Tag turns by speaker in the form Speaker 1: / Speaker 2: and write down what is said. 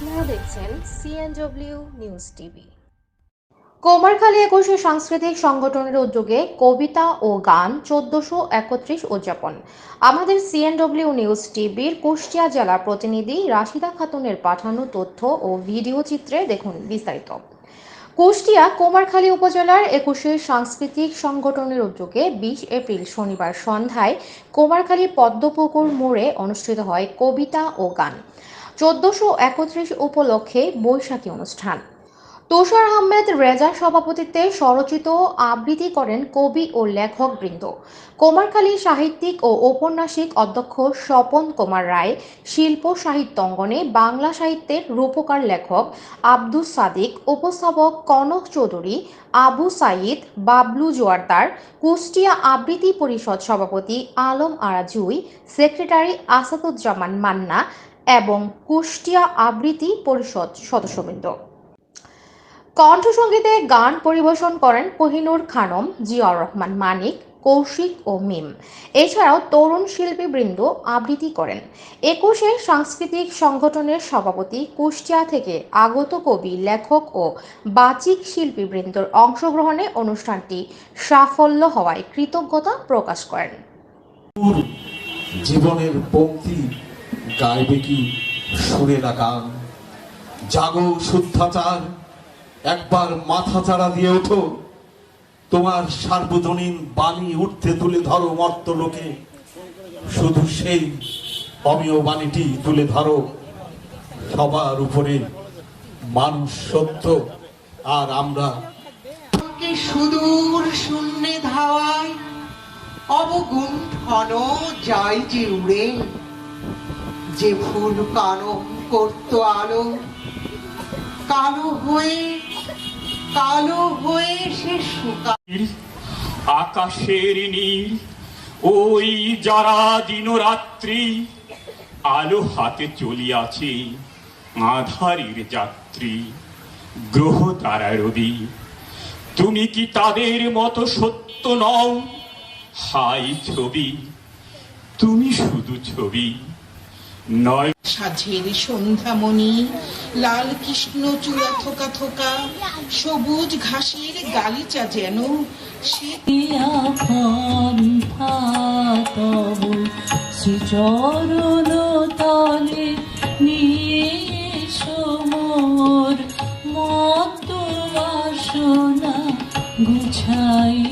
Speaker 1: আপনারা দেখছেন CNW news TV কোমারখালী একুশে সাংস্কৃতিক সংগঠনের উদ্যোগে কবিতা ও গান চোদ্দশো একত্রিশ উদযাপন। আমাদের সিএনডব্লিউ নিউজ টিভির কুষ্টিয়া জেলা প্রতিনিধি রাশিদা খাতুনের পাঠানো তথ্য ও ভিডিও চিত্রে দেখুন বিস্তারিত। কুষ্টিয়া কুমারখালী উপজেলার একুশে সাংস্কৃতিক সংগঠনের উদ্যোগে বিশ এপ্রিল শনিবার সন্ধ্যায় কুমারখালী পদ্মপুকুর মোড়ে অনুষ্ঠিত হয় কবিতা ও গান। চোদ্দশো একত্রিশ উপলক্ষে বৈশাখী অনুষ্ঠান। তুষার আহমেদ রেজার সভাপতিত্বে স্বরচিত আবৃত্তি করেন কবি ও লেখক বৃন্দ কুমারখালী সাহিত্যিক ও ঔপন্যাসিক অধ্যক্ষ স্বপন কুমার রায়, শিল্প সাহিত্য অঙ্গনে বাংলা সাহিত্যের রূপকার লেখক আব্দুস সাদিক, উপস্থাপক কনক চৌধুরী, আবু সাইদ, বাবলু জোয়ারদার, কুষ্টিয়া আবৃত্তি পরিষদ সভাপতি আলম আরাজুই, সেক্রেটারি আসাদুজ্জামান মান্না এবং কুষ্টিয়া আবৃত্তি পরিষদ সদস্যবৃন্দ। কণ্ঠসঙ্গীতে গান পরিবেশন করেন কোহিনুর খানম, জিয়াউর রহমান মানিক, কৌশিক ও মিম। এছাড়াও তরুণ শিল্পীবৃন্দ আবৃত্তি করেন। একুশে সাংস্কৃতিক সংগঠনের সভাপতি কুষ্টিয়া থেকে আগত কবি, লেখক ও বাচিক শিল্পীবৃন্দর অংশগ্রহণে অনুষ্ঠানটি সাফল্য হওয়ায় কৃতজ্ঞতা প্রকাশ করেন।
Speaker 2: জীবনের পঙ্ক্তি গাইবে কি সুরেলা গান? জাগো শুদ্ধাচার, একবার মাথা চাড়া দিয়ে ওঠো। তোমার সার্বজনীন বাণী উঠতে তুলে ধরো মর্ত লোকে। শুধু সেই অমীয় বাণীটি তুলে ধরো। সবার উপরে মানুষ সত্য। আর আমরা
Speaker 3: সুদূর শূন্যে ধাওয়ায় যায় যে উড়ে। যে ফুল কালো করত আলো, কালো হয়ে কালো হয়ে সে শুকা
Speaker 4: আকাশের নীল, ওই যারা দিনরাত্রি আলো হাতে চলিয়াছে, আধারের যাত্রী, গ্রহ তারা রবি। তুমি কি তাদের মতো সত্য নও? হাই ছবি তুমি শুধু ছবি, নয়
Speaker 3: সাঝের সন্ধ্যামণি, লাল কৃষ্ণ চূড়া থোকা থোকা, সবুজ ঘাসের গালিচা যেন
Speaker 5: শ্রীচরণ তলে নিয়ে সমর মত বাসনা গুছাই